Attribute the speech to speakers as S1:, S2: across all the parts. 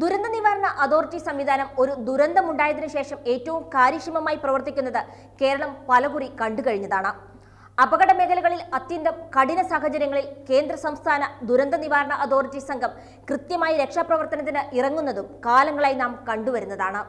S1: ദുരന്ത നിവാരണ അതോറിറ്റി സംവിധാനം ഒരു ദുരന്തമുണ്ടായതിനു ശേഷം ഏറ്റവും കാര്യക്ഷമമായി പ്രവർത്തിക്കുന്നത് കേരളം പലകുറി കണ്ടുകഴിഞ്ഞതാണ് അപകട മേഖലകളിൽ അത്യന്തം കഠിന സാഹചര്യങ്ങളിൽ കേന്ദ്ര സംസ്ഥാന ദുരന്ത നിവാരണ അതോറിറ്റി സംഘം കൃത്യമായി രക്ഷാപ്രവർത്തനത്തിന് ഇറങ്ങുന്നതും കാലങ്ങളായി നാം കണ്ടുവരുന്നതാണ്.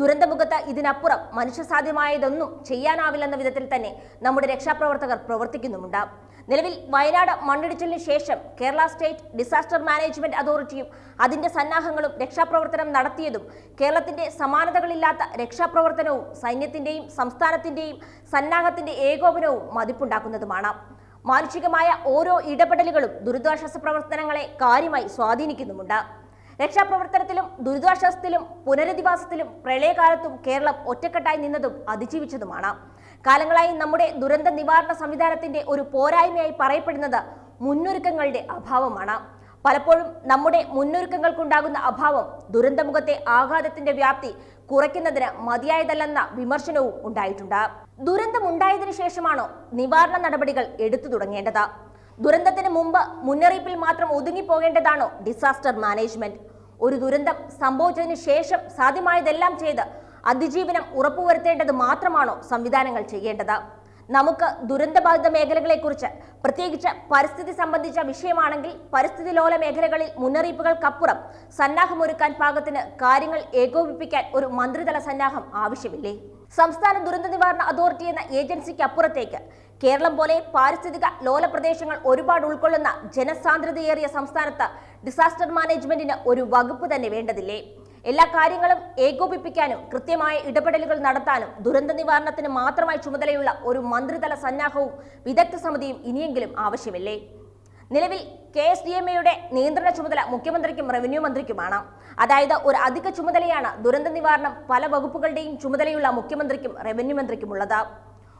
S1: ദുരന്തമുഖത്ത് ഇതിനപ്പുറം മനുഷ്യസാധ്യമായതൊന്നും ചെയ്യാനാവില്ലെന്ന വിധത്തിൽ തന്നെ നമ്മുടെ രക്ഷാപ്രവർത്തകർ പ്രവർത്തിക്കുന്നുമുണ്ട്. നിലവിൽ വയനാട് മണ്ണിടിച്ചിലിന് ശേഷം കേരള സ്റ്റേറ്റ് ഡിസാസ്റ്റർ മാനേജ്മെന്റ് അതോറിറ്റിയും അതിന്റെ സന്നാഹങ്ങളും രക്ഷാപ്രവർത്തനം നടത്തിയതും കേരളത്തിന്റെ സമാനതകളില്ലാത്ത രക്ഷാപ്രവർത്തനവും സൈന്യത്തിന്റെയും സംസ്ഥാനത്തിന്റെയും സന്നാഹത്തിന്റെ ഏകോപനവും മതിപ്പുണ്ടാക്കുന്നതുമാണ്. മാനുഷികമായ ഓരോ ഇടപെടലുകളും ദുരിതാശ്വാസ പ്രവർത്തനങ്ങളെ കാര്യമായി സ്വാധീനിക്കുന്നുമുണ്ട്. രക്ഷാപ്രവർത്തനത്തിലും ദുരിതാശ്വാസത്തിലും പുനരധിവാസത്തിലും പ്രളയകാലത്തും കേരളം ഒറ്റക്കെട്ടായി നിന്നതും അതിജീവിച്ചതുമാണ്. കാലങ്ങളായി നമ്മുടെ ദുരന്ത നിവാരണ സംവിധാനത്തിന്റെ ഒരു പോരായ്മയായി പറയപ്പെടുന്നത് മുന്നൊരുക്കങ്ങളുടെ അഭാവമാണ്. പലപ്പോഴും നമ്മുടെ മുന്നൊരുക്കങ്ങൾക്കുണ്ടാകുന്ന അഭാവം ദുരന്തമുഖത്തെ ആഘാതത്തിന്റെ വ്യാപ്തി കുറയ്ക്കുന്നതിന് മതിയായതല്ലെന്ന വിമർശനവും ഉണ്ടായിട്ടുണ്ട്. ദുരന്തമുണ്ടായതിനു ശേഷമാണോ നിവാരണ നടപടികൾ എടുത്തു തുടങ്ങേണ്ടത്? ദുരന്തത്തിന് മുമ്പ് മുന്നറിയിപ്പിൽ മാത്രം ഒതുങ്ങിപ്പോകേണ്ടതാണോ ഡിസാസ്റ്റർ മാനേജ്മെന്റ് ഒരു ദുരന്തം സംഭവിച്ചതിന് ശേഷം സാധ്യമായതെല്ലാം ചെയ്ത് അതിജീവനം ഉറപ്പുവരുത്തേണ്ടത് മാത്രമാണോ സംവിധാനങ്ങൾ ചെയ്യേണ്ടത്? നമുക്ക് ദുരന്തബാധിത മേഖലകളെക്കുറിച്ച് പ്രത്യേകിച്ച് പരിസ്ഥിതി സംബന്ധിച്ച വിഷയമാണെങ്കിൽ പരിസ്ഥിതി ലോല മേഖലകളിൽ മുന്നറിയിപ്പുകൾക്കപ്പുറം സന്നാഹമൊരുക്കാൻ പാകത്തിന് കാര്യങ്ങൾ ഏകോപിപ്പിക്കാൻ ഒരു മന്ത്രിതല സന്നാഹം ആവശ്യമില്ലേ? സംസ്ഥാന ദുരന്ത നിവാരണ അതോറിറ്റി എന്ന ഏജൻസിക്ക് അപ്പുറത്തേക്ക് കേരളം പോലെ പാരിസ്ഥിതിക ലോല പ്രദേശങ്ങൾ ഒരുപാട് ഉൾക്കൊള്ളുന്ന ജനസാന്ദ്രതയേറിയ സംസ്ഥാനത്ത് ഡിസാസ്റ്റർ മാനേജ്മെന്റിന് ഒരു വകുപ്പ് തന്നെ വേണ്ടതില്ലേ? എല്ലാ കാര്യങ്ങളും ഏകോപിപ്പിക്കാനും കൃത്യമായ ഇടപെടലുകൾ നടത്താനും ദുരന്ത നിവാരണത്തിന് മാത്രമായി ചുമതലയുള്ള ഒരു മന്ത്രിതല സന്നാഹവും വിദഗ്ധ സമിതിയും ഇനിയെങ്കിലും ആവശ്യമില്ലേ? നിലവിൽ കെ എസ് ഡി എം എയുടെ നിയന്ത്രണ ചുമതല മുഖ്യമന്ത്രിക്കും റവന്യൂ മന്ത്രിക്കുമാണ്. അതായത് ഒരു അധിക ചുമതലയാണ് ദുരന്ത നിവാരണം പല വകുപ്പുകളുടെയും ചുമതലയുള്ള മുഖ്യമന്ത്രിക്കും റവന്യൂ മന്ത്രിക്കുമുള്ളത്.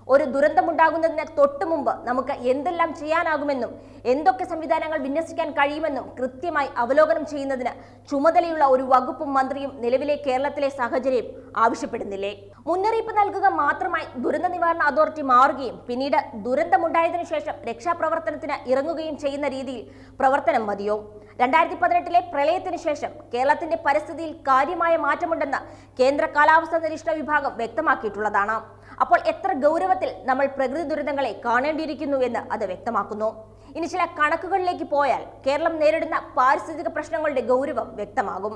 S1: ഒരു ദുരന്തമുണ്ടാകുന്നതിന് തൊട്ടു മുമ്പ് നമുക്ക് എന്തെല്ലാം ചെയ്യാനാകുമെന്നും എന്തൊക്കെ സംവിധാനങ്ങൾ വിന്യസിക്കാൻ കഴിയുമെന്നും കൃത്യമായി അവലോകനം ചെയ്യുന്നതിന് ചുമതലയുള്ള ഒരു വകുപ്പും മന്ത്രിയും നിലവിലെ കേരളത്തിലെ സാഹചര്യം ആവശ്യപ്പെടുന്നില്ലേ? മുന്നറിയിപ്പ് നൽകുക മാത്രമായി ദുരന്ത നിവാരണ അതോറിറ്റി മാറുകയും പിന്നീട് ദുരന്തമുണ്ടായതിനു ശേഷം രക്ഷാപ്രവർത്തനത്തിന് ഇറങ്ങുകയും ചെയ്യുന്ന രീതിയിൽ പ്രവർത്തനം മതിയോ? രണ്ടായിരത്തി പതിനെട്ടിലെ പ്രളയത്തിന് ശേഷം കേരളത്തിന്റെ പരിസ്ഥിതിയിൽ കാര്യമായ മാറ്റമുണ്ടെന്ന് കേന്ദ്ര കാലാവസ്ഥാ നിരീക്ഷണ വിഭാഗം വ്യക്തമാക്കിയിട്ടുള്ളതാണ്. അപ്പോൾ എത്ര ഗൗരവത്തിൽ നമ്മൾ പ്രകൃതി ദുരന്തങ്ങളെ കാണേണ്ടിയിരിക്കുന്നു എന്ന് അത് വ്യക്തമാക്കുന്നു. ഇനി ചില കണക്കുകളിലേക്ക് പോയാൽ കേരളം നേരിടുന്ന പാരിസ്ഥിതിക പ്രശ്നങ്ങളുടെ ഗൗരവം വ്യക്തമാകും.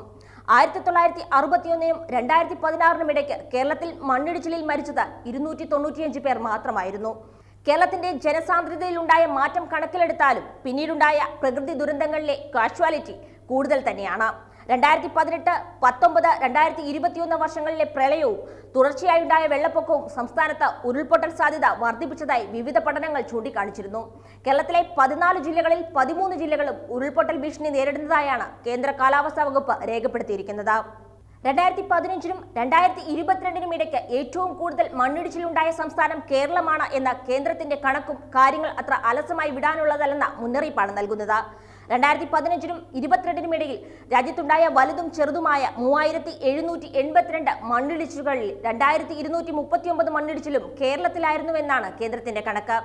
S1: ആയിരത്തി തൊള്ളായിരത്തി അറുപത്തിയൊന്നിനും രണ്ടായിരത്തി പതിനാറിനും ഇടയ്ക്ക് കേരളത്തിൽ മണ്ണിടിച്ചിലിൽ മരിച്ചത് ഇരുന്നൂറ്റി തൊണ്ണൂറ്റിയഞ്ച് പേർ മാത്രമായിരുന്നു. കേരളത്തിന്റെ ജനസാന്ദ്രതയിലുണ്ടായ മാറ്റം കണക്കിലെടുത്താലും പിന്നീടുണ്ടായ പ്രകൃതി ദുരന്തങ്ങളിലെ കാഷ്വാലിറ്റി കൂടുതൽ തന്നെയാണ്. രണ്ടായിരത്തി പതിനെട്ട് പത്തൊമ്പത് രണ്ടായിരത്തി ഇരുപത്തിയൊന്ന് വർഷങ്ങളിലെ പ്രളയവും തുടർച്ചയായുണ്ടായ വെള്ളപ്പൊക്കവും സംസ്ഥാനത്ത് ഉരുൾപൊട്ടൽ സാധ്യത വർദ്ധിപ്പിച്ചതായി വിവിധ പഠനങ്ങൾ ചൂണ്ടിക്കാണിച്ചിരുന്നു. കേരളത്തിലെ പതിനാല് ജില്ലകളിൽ പതിമൂന്ന് ജില്ലകളും ഉരുൾപൊട്ടൽ ഭീഷണി നേരിടുന്നതായാണ് കേന്ദ്ര കാലാവസ്ഥാ വകുപ്പ് രേഖപ്പെടുത്തിയിരിക്കുന്നത്. രണ്ടായിരത്തി പതിനഞ്ചിനും രണ്ടായിരത്തി ഇരുപത്തിരണ്ടിനും ഇടയ്ക്ക് ഏറ്റവും കൂടുതൽ മണ്ണിടിച്ചിലുണ്ടായ സംസ്ഥാനം കേരളമാണ് എന്ന കേന്ദ്രത്തിന്റെ കണക്കും കാര്യങ്ങൾ അത്ര അലസമായി വിടാനുള്ളതല്ലെന്ന മുന്നറിയിപ്പാണ് നൽകുന്നത്. രണ്ടായിരത്തി പതിനഞ്ചിനും ഇരുപത്തിരണ്ടിനും ഇടയിൽ രാജ്യത്തുണ്ടായ വലുതും ചെറുതുമായ മൂവായിരത്തി എഴുന്നൂറ്റി എൺപത്തിരണ്ട് മണ്ണിടിച്ചിലുകളിൽ രണ്ടായിരത്തി ഇരുന്നൂറ്റി മുപ്പത്തിയൊമ്പത് മണ്ണിടിച്ചിലും കേരളത്തിലായിരുന്നുവെന്നാണ് കേന്ദ്രത്തിന്റെ കണക്ക്.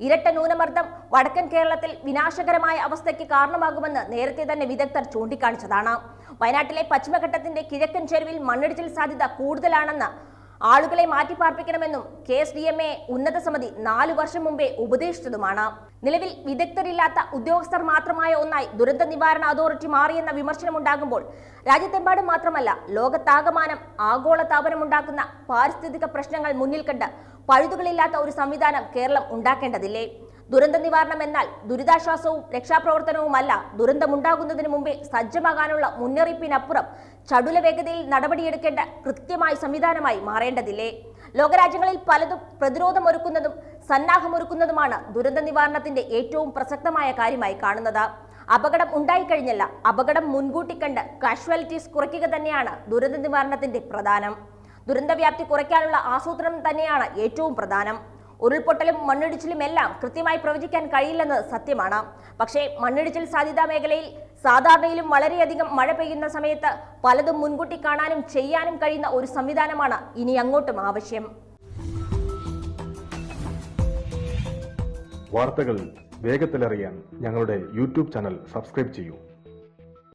S1: ഇരട്ട ന്യൂനമർദ്ദം വടക്കൻ കേരളത്തിൽ വിനാശകരമായ അവസ്ഥയ്ക്ക് കാരണമാകുമെന്ന് നേരത്തെ തന്നെ വിദഗ്ധർ ചൂണ്ടിക്കാണിച്ചതാണ്. വയനാട്ടിലെ പശ്ചിമഘട്ടത്തിന്റെ കിഴക്കൻ ചെരുവിൽ മണ്ണിടിച്ചിൽ സാധ്യത കൂടുതലാണെന്ന് ആളുകളെ മാറ്റിപ്പാർപ്പിക്കണമെന്നും K S D M A ഉന്നത സമിതി നാലു വർഷം മുമ്പേ ഉപദേശിച്ചതുമാണ് നിലവിൽ വിദഗ്ധരില്ലാത്ത ഉദ്യോഗസ്ഥർ മാത്രമായ ഒന്നായി ദുരന്ത നിവാരണ അതോറിറ്റി മാറിയെന്ന വിമർശനമുണ്ടാകുമ്പോൾ രാജ്യത്തെമ്പാടും മാത്രമല്ല ലോകത്താകമാനം ആഗോള താപനമുണ്ടാക്കുന്ന പാരിസ്ഥിതിക പ്രശ്നങ്ങൾ മുന്നിൽ കണ്ട് പഴുതുകളില്ലാത്ത ഒരു സംവിധാനം കേരളം ഉണ്ടാക്കേണ്ടതില്ലേ? ദുരന്ത നിവാരണം എന്നാൽ ദുരിതാശ്വാസവും രക്ഷാപ്രവർത്തനവുമല്ല. ദുരന്തമുണ്ടാകുന്നതിന് മുമ്പേ സജ്ജമാകാനുള്ള മുന്നറിയിപ്പിനപ്പുറം ചടുല വേഗതയിൽ നടപടിയെടുക്കേണ്ട കൃത്യമായ സംവിധാനമായി മാറേണ്ടതില്ലേ? ലോകരാജ്യങ്ങളിൽ പലതും പ്രതിരോധമൊരുക്കുന്നതും സന്നാഹമൊരുക്കുന്നതുമാണ് ദുരന്ത നിവാരണത്തിന്റെ ഏറ്റവും പ്രസക്തമായ കാര്യമായി കാണുന്നത്. അപകടം ഉണ്ടായിക്കഴിഞ്ഞല്ല അപകടം മുൻകൂട്ടി കണ്ട് കാഷ്വാലിറ്റീസ് കുറയ്ക്കുക തന്നെയാണ് ദുരന്ത നിവാരണത്തിന്റെ പ്രധാനം. ദുരന്തവ്യാപ്തി കുറയ്ക്കാനുള്ള ആസൂത്രണം തന്നെയാണ് ഏറ്റവും പ്രധാനം. ഉരുൾപൊട്ടലും മണ്ണിടിച്ചിലും എല്ലാം കൃത്യമായി പ്രവചിക്കാൻ കഴിയില്ലെന്ന് സത്യമാണ്. പക്ഷേ മണ്ണിടിച്ചിൽ സാധ്യതാ മേഖലയിൽ സാധാരണയിലും വളരെയധികം മഴ പെയ്യുന്ന സമയത്ത് പലതും മുൻകൂട്ടി കാണാനും ചെയ്യാനും കഴിയുന്ന ഒരു സംവിധാനമാണ് ഇനി അങ്ങോട്ടും ആവശ്യം.
S2: വാർത്തകൾ വേഗത്തിലറിയാൻ ഞങ്ങളുടെ യൂട്യൂബ് ചാനൽ സബ്സ്ക്രൈബ് ചെയ്യൂ.